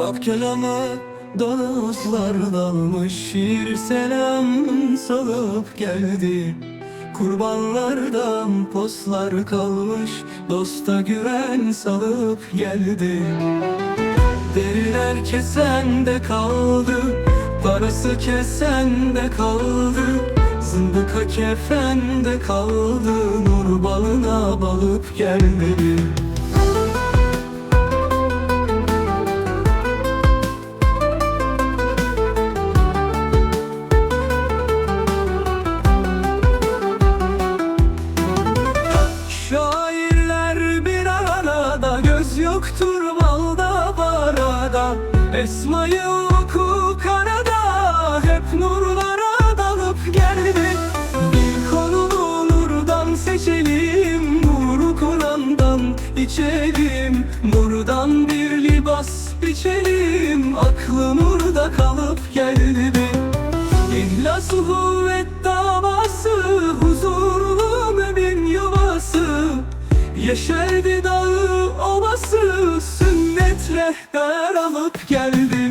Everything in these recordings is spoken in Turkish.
Hak kelamı dostlar dalmış Şiir selam salıp geldi. Kurbanlardan postlar kalmış Dosta güven salıp geldi. Deriler kesen de kaldı Parası kesen de kaldı. Zındıka kefen de kaldı Nur balına balıp geldi Esmayı oku karada Hep nurlara dalıp geldi. Bir konulu nurdan seçelim Nuru Kur'an'dan içelim Nurdan bir libas biçelim Aklı nurda kalıp geldi. İhlas kuvvet davası Huzurlu mümin yuvası. Yeşerdi rehber alıp geldi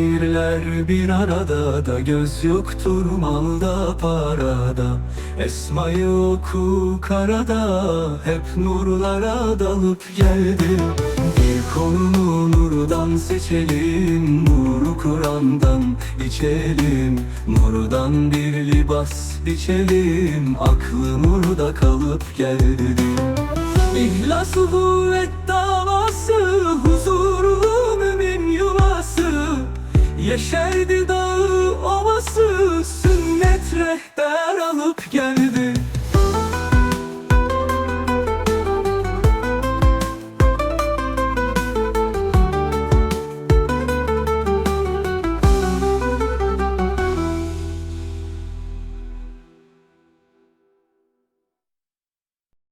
Şairler bir arada da göz yoktur malda parada. Esmayı oku karada hep nurlara dalıp geldi Bir konunu nurdan seçelim Nuru Kur'an'dan içelim. Nurdan bir libas biçelim Aklı nurda kalıp geldi İhlas kuvvet davası Huzurlu Yeşerdi da